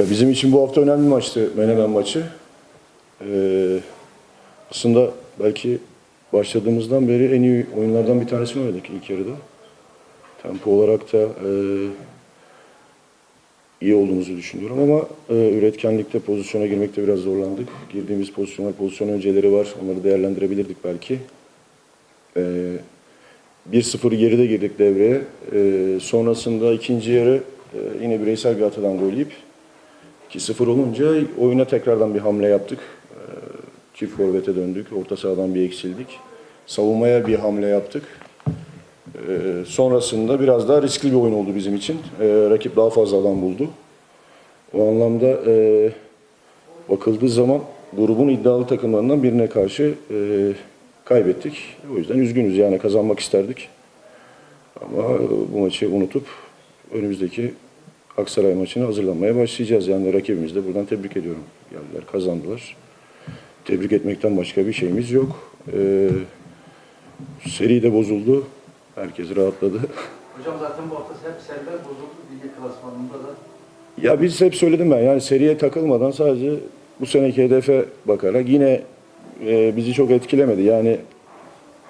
Ya bizim için bu hafta önemli maçtı Menemen maçı. Ee, aslında belki başladığımızdan beri en iyi oyunlardan bir tanesini oynadık ilk yarıda. Tempo olarak da e, iyi olduğumuzu düşünüyorum ama e, üretkenlikte pozisyona girmekte biraz zorlandık. Girdiğimiz pozisyonlar, pozisyon önceleri var. Onları değerlendirebilirdik belki. E, 1-0 geride girdik devreye. E, sonrasında ikinci yarı e, yine bireysel bir hatadan gol yiyip 2-0 olunca oyuna tekrardan bir hamle yaptık. Ee, Çift forvete döndük. Orta sahadan bir eksildik. Savunmaya bir hamle yaptık. Ee, Sonrasında biraz daha riskli bir oyun oldu bizim için. Ee, Rakip daha fazla adam buldu. O anlamda e, bakıldığı zaman grubun iddialı takımlarından birine karşı e, kaybettik. O yüzden üzgünüz yani kazanmak isterdik. Ama bu maçı unutup önümüzdeki Aksaray maçına hazırlanmaya başlayacağız. Yani rakibimizi de buradan tebrik ediyorum. Geldiler, kazandılar. Tebrik etmekten başka bir şeyimiz yok. Ee, seri de bozuldu. Herkes rahatladı. Hocam zaten bu hafta hep seriler bozuldu. Ligi klasmanında da Ya biz hep söyledim ben yani seriye takılmadan sadece bu seneki hedefe bakarak yine e, bizi çok etkilemedi. Yani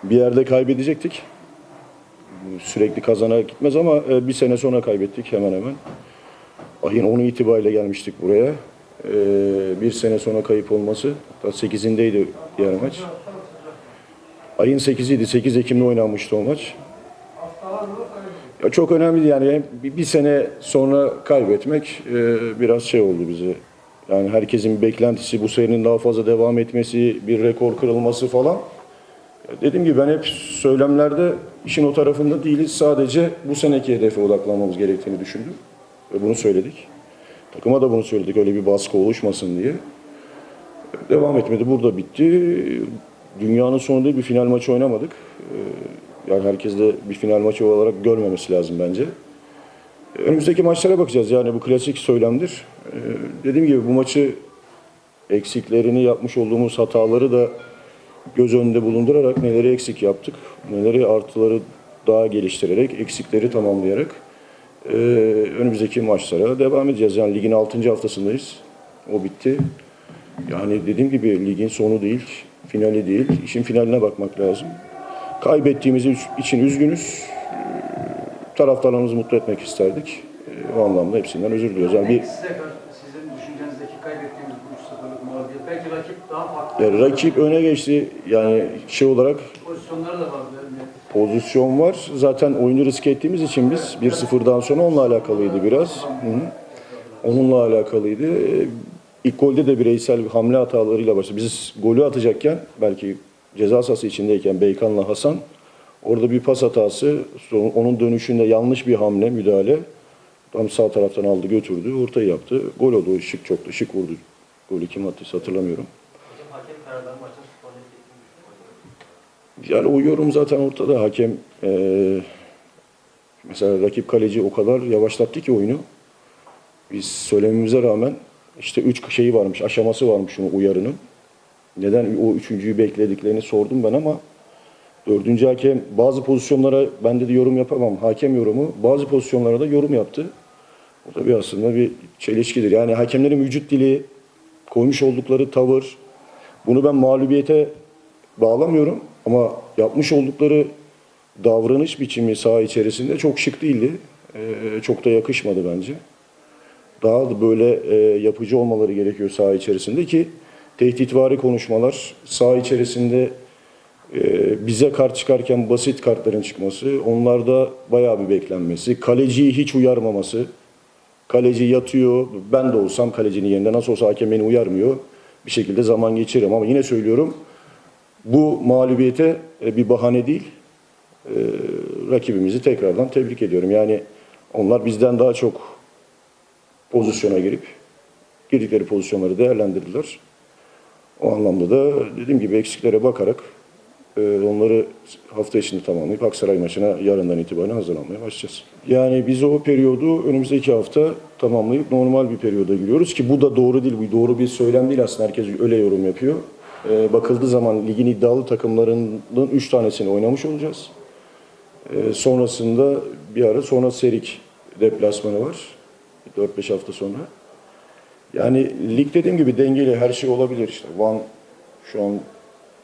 bir yerde kaybedecektik. Sürekli kazanarak gitmez ama e, bir sene sonra kaybettik hemen hemen. Ayın 10'u itibariyle gelmiştik buraya. E, bir sene sonra kayıp olması. Hatta 8'indeydi diğer maç. Ayın 8'iydi. 8 Ekim'de oynanmıştı o maç. Ya çok önemli yani bir, sene sonra kaybetmek e, biraz şey oldu bize. Yani herkesin beklentisi bu serinin daha fazla devam etmesi, bir rekor kırılması falan. Dediğim gibi ben hep söylemlerde işin o tarafında değiliz. Sadece bu seneki hedefe odaklanmamız gerektiğini düşündüm. Ve bunu söyledik. Takıma da bunu söyledik öyle bir baskı oluşmasın diye. Devam etmedi. Burada bitti. Dünyanın sonu değil bir final maçı oynamadık. Ee, Yani herkes de bir final maçı olarak görmemesi lazım bence. Önümüzdeki maçlara bakacağız. Yani bu klasik söylemdir. Ee, Dediğim gibi bu maçı eksiklerini yapmış olduğumuz hataları da göz önünde bulundurarak neleri eksik yaptık, neleri artıları daha geliştirerek, eksikleri tamamlayarak e, önümüzdeki maçlara devam edeceğiz. Yani ligin 6. haftasındayız. O bitti. Yani dediğim gibi ligin sonu değil, finali değil. İşin finaline bakmak lazım. Kaybettiğimiz için üzgünüz. Ee, Taraftarlarımızı mutlu etmek isterdik. Ee, O anlamda hepsinden özür diliyoruz. Yani bir size sizin düşüncenizdeki kaybettiğimiz bu 3-0'lık mağlubiyet. Belki rakip daha farklı. ya rakip öne geçti. Yani şey olarak Pozisyonları da vardı. Yani pozisyon var. Zaten oyunu riske ettiğimiz için biz 1-0'dan sonra onunla alakalıydı biraz. Hı hı. Onunla alakalıydı. Ee, İlk golde de bireysel bir hamle hatalarıyla başladı. Biz golü atacakken belki ceza sahası içindeyken Beykan'la Hasan orada bir pas hatası, onun dönüşünde yanlış bir hamle, müdahale. Tam sağ taraftan aldı götürdü, ortayı yaptı. Gol oldu, şık çok da şık vurdu. Golü kim attıysa hatırlamıyorum. Hakem kararları mi? Yani o yorum zaten ortada. Hakem eee, mesela rakip kaleci o kadar yavaşlattı ki oyunu. Biz söylememize rağmen işte üç şeyi varmış, aşaması varmış onun uyarının. Neden o üçüncüyü beklediklerini sordum ben ama dördüncü hakem bazı pozisyonlara ben de yorum yapamam. Hakem yorumu bazı pozisyonlara da yorum yaptı. O da bir aslında bir çelişkidir. Yani hakemlerin vücut dili, koymuş oldukları tavır, bunu ben mağlubiyete bağlamıyorum ama yapmış oldukları davranış biçimi saha içerisinde çok şık değildi. Ee, çok da yakışmadı bence. Daha da böyle e, yapıcı olmaları gerekiyor saha içerisinde ki tehditvari konuşmalar saha içerisinde e, bize kart çıkarken basit kartların çıkması, onlarda bayağı bir beklenmesi, kaleciyi hiç uyarmaması, kaleci yatıyor, ben de olsam kalecinin yerinde nasıl olsa hakem beni uyarmıyor, bir şekilde zaman geçiririm ama yine söylüyorum bu mağlubiyete e, bir bahane değil. E, rakibimizi tekrardan tebrik ediyorum. Yani onlar bizden daha çok pozisyona girip girdikleri pozisyonları değerlendirdiler. O anlamda da dediğim gibi eksiklere bakarak e, onları hafta içinde tamamlayıp Aksaray maçına yarından itibaren hazırlanmaya başlayacağız. Yani biz o periyodu önümüzdeki hafta tamamlayıp normal bir periyoda giriyoruz ki bu da doğru değil. Bu doğru bir söylem değil aslında. Herkes öyle yorum yapıyor. E, bakıldığı zaman ligin iddialı takımlarının 3 tanesini oynamış olacağız. E, sonrasında bir ara sonra Serik deplasmanı var. 4-5 hafta sonra. Yani lig dediğim gibi dengeli her şey olabilir işte. Van şu an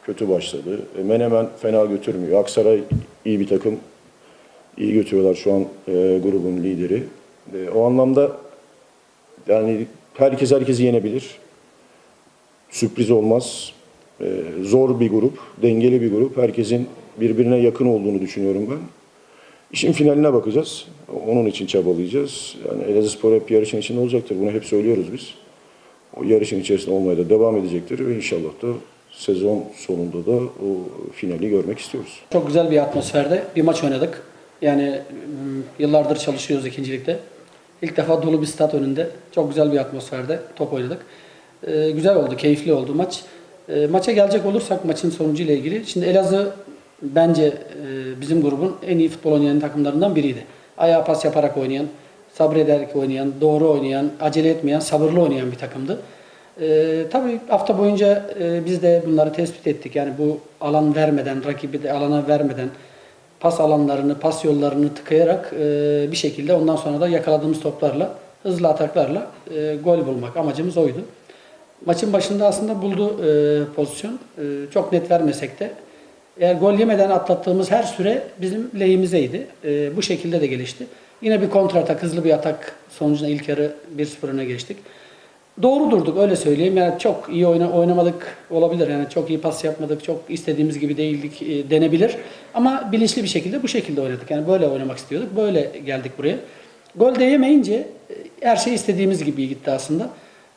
kötü başladı. E, Menemen fena götürmüyor. Aksaray iyi bir takım. İyi götürüyorlar şu an e, grubun lideri. E, o anlamda yani herkes herkesi yenebilir. Sürpriz olmaz. E, zor bir grup, dengeli bir grup. Herkesin birbirine yakın olduğunu düşünüyorum ben. İşin finaline bakacağız. Onun için çabalayacağız. Yani Elazığspor hep yarışın içinde olacaktır. Bunu hep söylüyoruz biz. O yarışın içerisinde olmaya da devam edecektir ve inşallah da sezon sonunda da o finali görmek istiyoruz. Çok güzel bir atmosferde bir maç oynadık. Yani yıllardır çalışıyoruz ikincilikte. İlk defa dolu bir stat önünde çok güzel bir atmosferde top oynadık. Ee, güzel oldu, keyifli oldu maç. Ee, maça gelecek olursak maçın sonucu ile ilgili. Şimdi Elazığ bence e, bizim grubun en iyi futbol oynayan takımlarından biriydi. Ayağa pas yaparak oynayan, sabrederek oynayan, doğru oynayan, acele etmeyen, sabırlı oynayan bir takımdı. Ee, tabii hafta boyunca e, biz de bunları tespit ettik. Yani bu alan vermeden, rakibi de alana vermeden pas alanlarını, pas yollarını tıkayarak e, bir şekilde ondan sonra da yakaladığımız toplarla, hızlı ataklarla e, gol bulmak amacımız oydu. Maçın başında aslında buldu e, pozisyon. E, çok net vermesek de eğer gol yemeden atlattığımız her süre bizim lehimizeydi. E, bu şekilde de gelişti. Yine bir kontra atak, hızlı bir atak sonucunda ilk yarı 1-0 öne geçtik. Doğru durduk öyle söyleyeyim. Yani çok iyi oyna, oynamadık olabilir. Yani çok iyi pas yapmadık, çok istediğimiz gibi değildik e, denebilir. Ama bilinçli bir şekilde bu şekilde oynadık. Yani böyle oynamak istiyorduk. Böyle geldik buraya. Gol de yemeyince e, her şey istediğimiz gibi gitti aslında.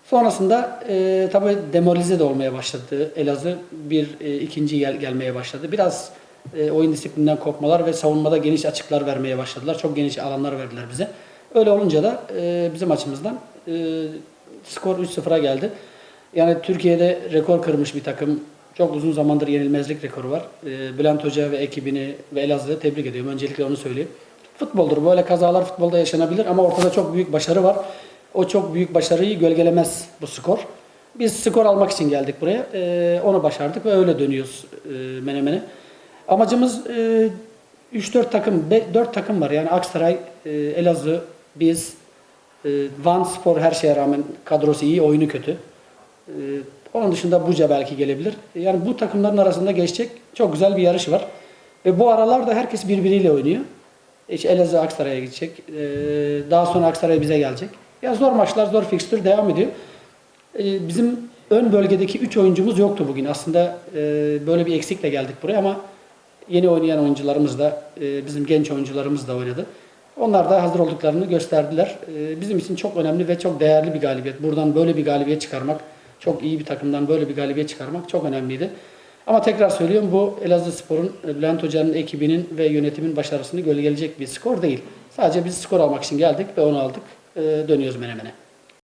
Sonrasında e, tabii demoralize de olmaya başladı. Elazığ bir e, ikinci gel, gelmeye başladı. Biraz e, oyun disiplininden kopmalar ve savunmada geniş açıklar vermeye başladılar. Çok geniş alanlar verdiler bize. Öyle olunca da e, bizim açımızdan e, skor 3-0'a geldi. Yani Türkiye'de rekor kırmış bir takım. Çok uzun zamandır yenilmezlik rekoru var. E, Bülent Hoca ve ekibini ve Elazığ'ı tebrik ediyorum. Öncelikle onu söyleyeyim. Futboldur. Böyle kazalar futbolda yaşanabilir ama ortada çok büyük başarı var. O çok büyük başarıyı gölgelemez bu skor. Biz skor almak için geldik buraya. E, onu başardık ve öyle dönüyoruz e, Menemen'e. Amacımız e, 3-4 takım, 4 takım var. Yani Aksaray, e, Elazığ, biz, e, Van Spor her şeye rağmen kadrosu iyi, oyunu kötü. E, onun dışında Buca belki gelebilir. Yani bu takımların arasında geçecek çok güzel bir yarış var. Ve bu aralarda herkes birbiriyle oynuyor. İşte Elazığ Aksaray'a gidecek. E, daha sonra Aksaray bize gelecek. Ya zor maçlar, zor fikstür devam ediyor. E, bizim ön bölgedeki 3 oyuncumuz yoktu bugün. Aslında e, böyle bir eksikle geldik buraya ama yeni oynayan oyuncularımız da, e, bizim genç oyuncularımız da oynadı. Onlar da hazır olduklarını gösterdiler. Bizim için çok önemli ve çok değerli bir galibiyet. Buradan böyle bir galibiyet çıkarmak, çok iyi bir takımdan böyle bir galibiyet çıkarmak çok önemliydi. Ama tekrar söylüyorum bu Elazığ Spor'un, Bülent Hoca'nın ekibinin ve yönetimin başarısını gölgeleyecek bir skor değil. Sadece biz skor almak için geldik ve onu aldık. E, dönüyoruz Menemen'e.